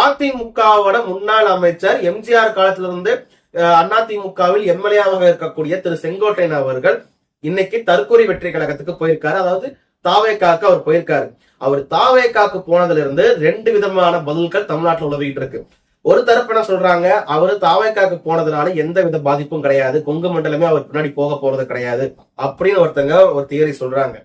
அதிமுகவோட முன்னாள் அமைச்சர் எம்ஜிஆர் காலத்துல இருந்து அதிமுகவில் எம்எல்ஏவாக இருக்கக்கூடிய திரு செங்கோட்டையன் அவர்கள் இன்னைக்கு தற்கொலை வெற்றி கழகத்துக்கு போயிருக்காரு. அதாவது தாவேக்காக்கு அவர் போயிருக்காரு. அவர் தாவேக்காக்கு போனதுல இருந்து ரெண்டு விதமான பதில்கள் தமிழ்நாட்டில் உலவிட்டு இருக்கு. ஒரு தரப்பு என்ன சொல்றாங்க? அவரு தாவேக்காக்கு போனதுனால எந்த வித பாதிப்பும் கிடையாது. கொங்கு மண்டலமே அவர் பின்னாடி போக போறது கிடையாது. அப்படின்னு ஒருத்தங்க ஒரு தியரி சொல்றாங்க.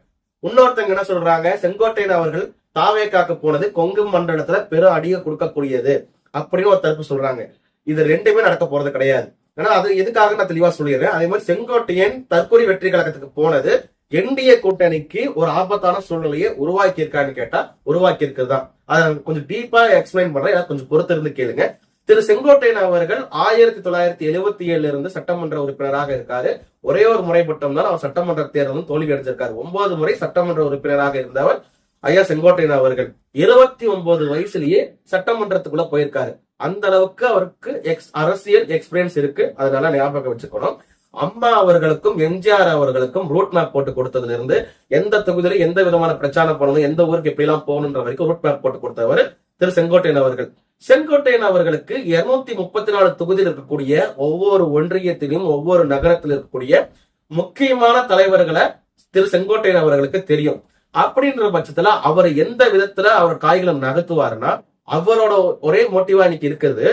இன்னொருத்தங்க என்ன சொல்றாங்க? செங்கோட்டையன் அவர்கள் தாவேக்காக்கு போனது கொங்கு மண்டலத்துல பெரும் அடியை கொடுக்கக்கூடியது அப்படின்னு ஒரு தரப்பு சொல்றாங்க. இது ரெண்டுமே நடக்க போறது கிடையாது. ஏன்னா அது எதுக்காக நான் தெளிவா சொல்லிடுறேன்? அதே மாதிரி செங்கோட்டையன் தற்கொலை வெற்றி கழகத்துக்கு போனது என்டிஏ கூட்டணிக்கு ஒரு ஆபத்தான சூழ்நிலையை உருவாக்கி இருக்கான்னு கேட்டா உருவாக்கி இருக்குதுதான் அதை கொஞ்சம் டீப்பா எக்ஸ்பிளைன் பண்றேன். எனக்கு கொஞ்சம் பொறுத்து இருந்து கேளுங்க. திரு செங்கோட்டையன் அவர்கள் ஆயிரத்தி தொள்ளாயிரத்தி எழுபத்தி ஏழுல இருந்து சட்டமன்ற உறுப்பினராக இருக்காரு. ஒரே ஒரு முறை மட்டும்தான் அவர் சட்டமன்ற தேர்தலும் தோல்வி அடைஞ்சிருக்காரு. ஒன்பது முறை சட்டமன்ற உறுப்பினராக இருந்தவர் ஐயா செங்கோட்டையன் அவர்கள் இருபத்தி ஒன்பது வயசுலயே சட்டமன்றத்துக்குள்ள போயிருக்காரு. அந்த அளவுக்கு அவருக்கு எக்ஸ் அரசியல் எக்ஸ்பீரியன்ஸ் இருக்கு. அதனால ஞாபகம் வச்சுக்கணும். அம்மா அவர்களுக்கும் எம்ஜிஆர் அவர்களுக்கும் ரூட் மேப் போட்டு கொடுத்ததுல இருந்து எந்த தொகுதியில எந்த விதமான பிரச்சாரம் பண்ணணும் எந்த ஊருக்கு எப்படி எல்லாம் போகணுன்ற வரைக்கும் ரூட் மேப் போட்டு கொடுத்தவர் திரு செங்கோட்டையன் அவர்கள். செங்கோட்டையன் அவர்களுக்கு இருநூத்தி முப்பத்தி நாலு தொகுதியில் இருக்கக்கூடிய ஒவ்வொரு ஒன்றியத்திலும் ஒவ்வொரு நகரத்தில் இருக்கக்கூடிய முக்கியமான தலைவர்களை திரு செங்கோட்டையன் அவர்களுக்கு தெரியும். அப்படின்ற பட்சத்துல அவர் எந்த விதத்துல அவர் காய்களை நகர்த்துவாருன்னா அவரோட ஒரே மோட்டிவா இன்னைக்கு இருக்கிறது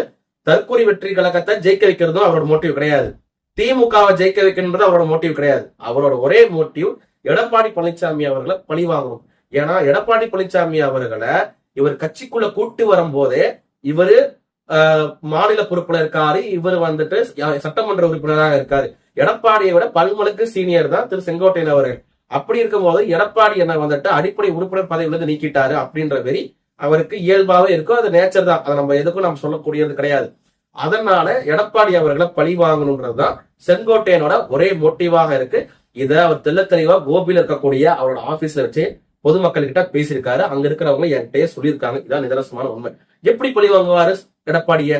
தற்கொலை வெற்றி கழகத்தை ஜெயிக்க வைக்கிறதும் அவரோட மோட்டிவ் கிடையாது. திமுகவை ஜெயிக்க வைக்கணுன்றது அவரோட மோட்டிவ் கிடையாது. அவரோட ஒரே மோட்டிவ் எடப்பாடி பழனிசாமி அவர்களை பழி வாங்கணும் ஏன்னா எடப்பாடி பழனிசாமி அவர்களை இவர் கட்சிக்குள்ள கூட்டு வரும்போதே இவரு ஆஹ், மாநில பொறுப்புல இருக்காரு. இவர் வந்துட்டு சட்டமன்ற உறுப்பினராக இருக்காரு. எடப்பாடியை விட பல்மலுக்கு சீனியர் தான் திரு செங்கோட்டையன் அவர்கள். அப்படி இருக்கும்போது எடப்பாடி என்ன வந்துட்டு அடிப்படை உறுப்பினர் பதவியிலிருந்து நீக்கிட்டாரு அப்படின்ற வெறி அவருக்கு இயல்பாவே இருக்கும். அது நேச்சர் தான். அதை நம்ம எதுக்கும் நம்ம சொல்லக்கூடியது கிடையாது. அதனால எடப்பாடி அவர்களை பழி வாங்கணுன்றதுதான் செங்கோட்டையனோட ஒரே மோட்டிவாக இருக்கு. இதை அவர் தெள்ள தெளிவா இருக்கக்கூடிய அவரோட ஆபீஸ்ல வச்சு பொதுமக்கள் கிட்ட பேசியிருக்காரு. அங்க இருக்கிறவங்க என்கிட்டயே சொல்லியிருக்காங்க. இதான் நிதர்சனமான உண்மை. எப்படி பழி வாங்குவாரு எடப்பாடிய?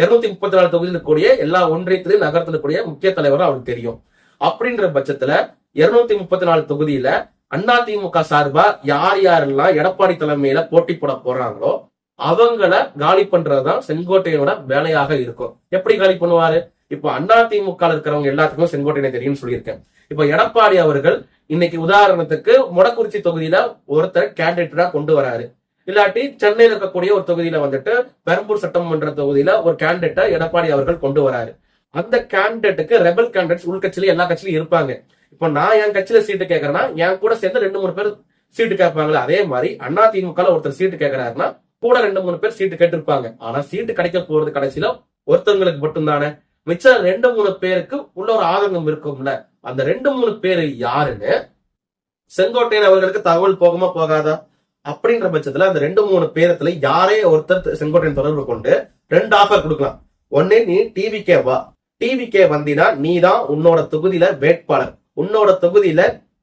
இருநூத்தி முப்பத்தி நாலு தொகுதியில் இருக்கக்கூடிய எல்லா ஒன்றியத்திலையும் நகரத்தில் கூடிய முக்கிய தலைவரும் அவருக்கு தெரியும். அப்படின்ற பட்சத்துல இருநூத்தி முப்பத்தி நாலு தொகுதியில அதிமுக சார்பா யார் யாரெல்லாம் எடப்பாடி தலைமையில போட்டி போட போறாங்களோ அவங்கள காலி பண்றதுதான் செங்கோட்டையனோட வேலையாக இருக்கும். எப்படி காலி பண்ணுவாரு? இப்போ அதிமுக இருக்கிறவங்க எல்லாத்துக்கும் செங்கோட்டையனை தெரியும்னு சொல்லியிருக்கேன். இப்போ எடப்பாடி அவர்கள் இன்னைக்கு உதாரணத்துக்கு மொடக்குறிச்சி தொகுதியில ஒருத்தர் கேண்டிடேட்டா கொண்டு வராரு. இல்லாட்டி சென்னையில் இருக்கக்கூடிய ஒரு தொகுதியில வந்துட்டு பெரம்பூர் சட்டமன்ற தொகுதியில ஒரு கேண்டிடேட்டை எடப்பாடி அவர்கள் கொண்டு வராரு. அந்த கேண்டிடேட்டுக்கு ரெபல் கேண்டிடேட்ஸ் உள்கட்சியில எல்லா கட்சியிலும் இருப்பாங்க. இப்போ நான் என் கட்சியில சீட்டு கேட்கறேன்னா என் கூட சேர்ந்து ரெண்டு மூணு பேர் சீட்டு கேட்பாங்களே அதே மாதிரி அண்ணா திமுக ஒருத்தர் சீட்டு கேட்கிறாருன்னா கூட ரெண்டு மூணு பேர் சீட்டு கேட்டிருப்பாங்க. ஆனா சீட்டு கிடைக்க போறது கடைசியில ஒருத்தவங்களுக்கு மட்டும்தானே. மிச்சம் ரெண்டு மூணு பேருக்கு உள்ள ஒரு ஆதங்கம் இருக்கும்ல. அந்த ரெண்டு மூணு பேர் யாருன்னு செங்கோட்டையன் அவர்களுக்கு தகவல் போகமா போகாதா? அப்படின்ற பட்சத்துல அந்த ரெண்டு மூணு பேரத்துல யாரே ஒருத்தர் செங்கோட்டையன் தொடர்பு கொண்டு ரெண்டு ஆஃபர் கொடுக்கலாம். ஒன்னு நீ டிவிக்கே வா. டிவி கே வந்தினா நீ தான் உன்னோட தொகுதியில வேட்பாளர். உன்னோட தொகுதியில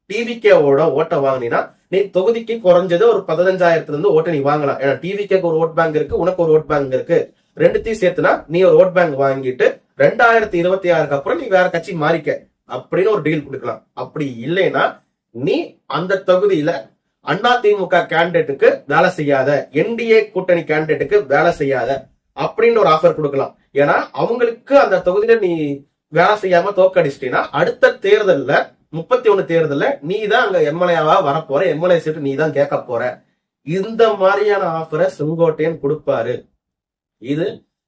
டிவிகேவோட ஓட்ட வாங்கினீங்கன்னா நீ தொகுதிக்கு குறைஞ்சது ஒரு பதினஞ்சாயிரத்துல இருந்து ஓட்டை நீ வாங்கலாம். ஏன்னா டிவிகேக்கு ஒரு ஓட் பேங்க் இருக்கு உனக்கு ஒரு ஓட் பேங்க் இருக்கு. ரெண்டுத்தையும் சேர்த்துனா நீ ஒரு ஓட் பேங்க் வாங்கிட்டு ரெண்டாயிரத்தி இருபத்தி ஆறுக்கு அப்புறம் நீ வேற கட்சி மாறிக்க அப்படின்னு ஒரு டீல் கொடுக்கலாம். அப்படி இல்லைன்னா நீ அந்த தொகுதியில அண்ணா திமுக கேண்டிடேட்டுக்கு வேலை செய்யாத என்டிஏ கூட்டணி கேண்டிடேட்டுக்கு வேலை செய்யாத அப்படின்னு ஒரு ஆஃபர் கொடுக்கலாம். ஏன்னா அவங்களுக்கு அந்த தொகுதியில நீ வேலை செய்யாம தோக்கடிச்சிட்டீங்கன்னா அடுத்த தேர்தல்ல முப்பத்தி ஒண்ணு தேர்தல்ல நீ தான் அங்க எம்எல்ஏவா வரப்போற எம்எல்ஏ சீட்டு நீ தான் கேட்க போற. இந்த மாதிரியான ஆஃபரை செங்கோட்டையன் கொடுப்பாரு. இது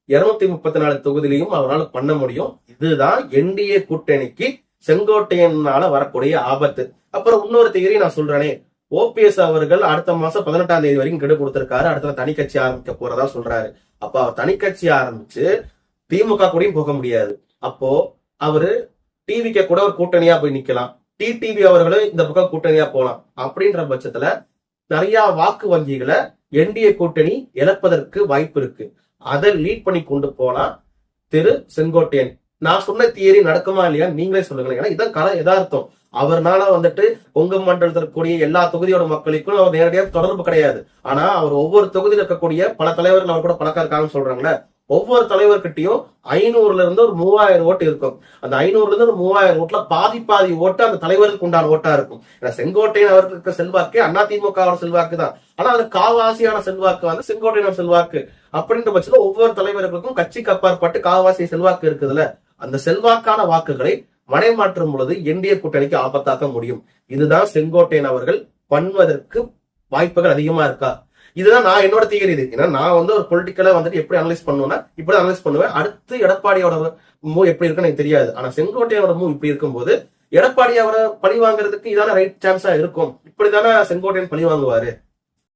இருநூத்தி முப்பத்தி நாலு தொகுதியிலையும் அவரால் பண்ண முடியும். இதுதான் என்டிஏ கூட்டணிக்கு செங்கோட்டையனால வரக்கூடிய ஆபத்து. அப்புறம் இன்னொரு தேதி நான் சொல்றேனே. ஓபிஎஸ் அவர்கள் அடுத்த மாசம் பதினெட்டாம் தேதி வரைக்கும் கெடு கொடுத்திருக்காரு. அடுத்த தனி கட்சி ஆரம்பிக்க போறதா சொல்றாரு. அப்ப அவர் தனி கட்சி ஆரம்பிச்சு திமுக கூடயும் போக முடியாது. அப்போ அவரு டிவிக்கு கூட ஒரு கூட்டணியா போய் நிக்கலாம். டிடிவி அவர்களும் இந்த பக்கம் கூட்டணியா போலாம். அப்படின்ற பட்சத்துல நிறைய வாக்கு வங்கிகளை என்டிஏ கூட்டணி இழப்பதற்கு வாய்ப்பு இருக்கு. அதை லீட் பண்ணி கொண்டு போனா திரு செங்கோட்டையன் நான் சொன்ன தியரி நடக்குமா இல்லையா நீங்களே சொல்லுங்களேன். ஏன்னா இதான் கல எதார்த்தம் அவர்னால வந்துட்டு கொங்கு மண்டலத்தில் இருக்கக்கூடிய எல்லா தொகுதியோட மக்களுக்கும் அவர் நேரடியாக தொடர்பு கிடையாது. ஆனா அவர் ஒவ்வொரு தொகுதியில் இருக்கக்கூடிய பல தலைவர்கள் அவர் கூட பழக்கம் இருக்காங்கன்னு சொல்றாங்களே ஒவ்வொரு தலைவர்கிட்டயும் ஐநூறுல இருந்து ஒரு மூவாயிரம் ஓட்டு இருக்கும். அந்த ஐநூறுல இருந்து ஒரு மூவாயிரம் ஓட்டுல பாதி பாதி ஓட்டு அந்த தலைவருக்கு உண்டான ஓட்டா இருக்கும். ஏன்னா செங்கோட்டையன் அவருக்கு இருக்கிற செல்வாக்கு அதிமுக செல்வாக்கு தான். ஆனா அது காவாசியான செல்வாக்கு வந்து செங்கோட்டையன் செல்வாக்கு அப்படின்ற பட்சத்துல ஒவ்வொரு தலைவர்களுக்கும் கட்சிக்கு அப்பாற்பட்டு காவாசி செல்வாக்கு இருக்குதுல்ல. அந்த செல்வாக்கான வாக்குகளை மனைமாற்றும் பொழுது என்டிஏ கூட்டணிக்கு ஆபத்தாக்க முடியும். இதுதான் செங்கோட்டையன் அவர்கள் பண்ணுவதற்கு வாய்ப்புகள் அதிகமா இருக்கா? இதுதான் நான் என்னோட தீகரி இது. ஏன்னா நான் வந்து ஒரு பொலிட்டிக்கலா வந்துட்டு எப்படி அனலைஸ் பண்ணுவேன்னா இப்படி அனலைஸ் பண்ணுவேன். அடுத்து எடப்பாடியோட மூவ் எப்படி இருக்குன்னு எனக்கு தெரியாது. ஆனா செங்கோட்டையோட மூவ் இப்படி இருக்கும்போது எடப்பாடி அவரை பழி வாங்குறதுக்கு இதான ரைட் சான்ஸா இருக்கும். இப்படிதானே செங்கோட்டையன் பழி வாங்குவாரு.